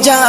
যায়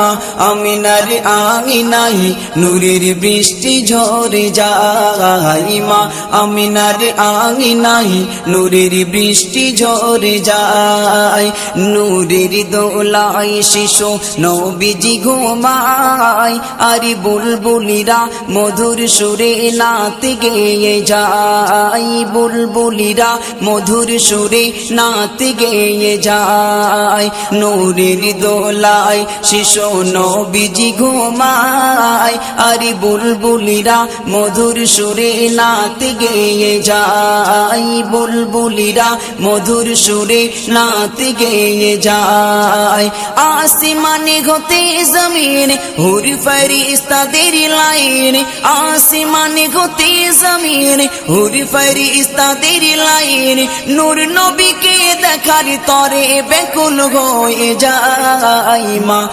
মা, আমিনার আঙিনাই নূরের বৃষ্টি ঝরে যায় মা, আমিনার আঙিনাই নূরের বৃষ্টি ঝরে যায়। নূরের দোলাই শিশু নবীজি ঘুমায়, আরে বুলবুলিরা মধুর সুরে নাত গেয়ে যায়। বুলবুলিরা মধুর সুরে নাত গেয়ে যায়। নূরের দোলায় শিশু নবীজি ঘুমায়, আরে বুলবুলিরা মধুর সুরে নাত গেয়ে যায়। বুলবুলিরা মধুর সুরে নাত গেয়ে যায়। আসমানে হতে জমিন, হুর ফরিস্তাদের লাইন। আসমানে হতে জমিন, হুর ফরিস্তাদের লাইন। নূর নবীকে দেখার তরে বেকুল হয়ে যায়। মা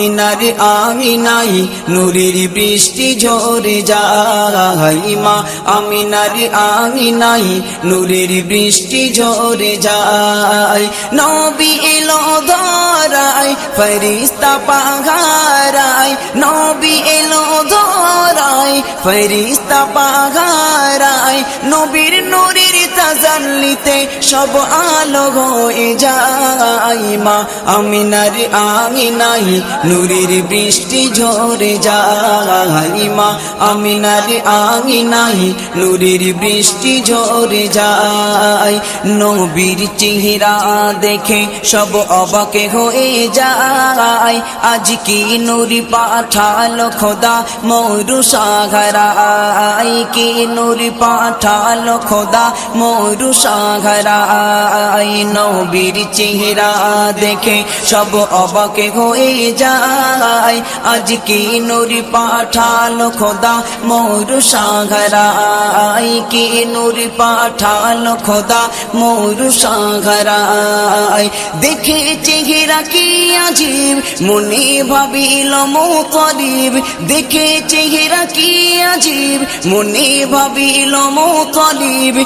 আমিনার আমিনাই নূরের বৃষ্টি ঝরে যায় মা। আমিনার আমিনাই নূরের বৃষ্টি ঝরে যায়। নবী এলো ধরায় ফরিস্তা পাহারায়। নবী এলো ধরায় ফরিস্তা পাহারায়। নবীর নূরের তাজাল্লিতে সব আলো হয়ে যায় মা। আমিনার আঙিনাই নূরের বৃষ্টি ঝরে যায় মা। আমিনার আঙিনাই নূরের বৃষ্টি ঝরে যায়। নবীর চেহারা দেখে সব অবাকে হয়ে যায়। আজ কি নুরি পাঠালো খোদা মরু সাঘরাই কি নুরি পাঠালো খোদা মরু সাঘরাই নবীর চেহারা দেখে সব অবাকে হয়ে যায়। আজ কি নুরি পাঠালো খোদা মরু সাঘরাই কি নুরি পাঠালো খোদা মরু সাঘরাই দেখে চেহারা কি আজীব, মনে ভাবিল মোতলিব দেখে চেহারা কি আজীব, মনে ভাবিল মোতলিব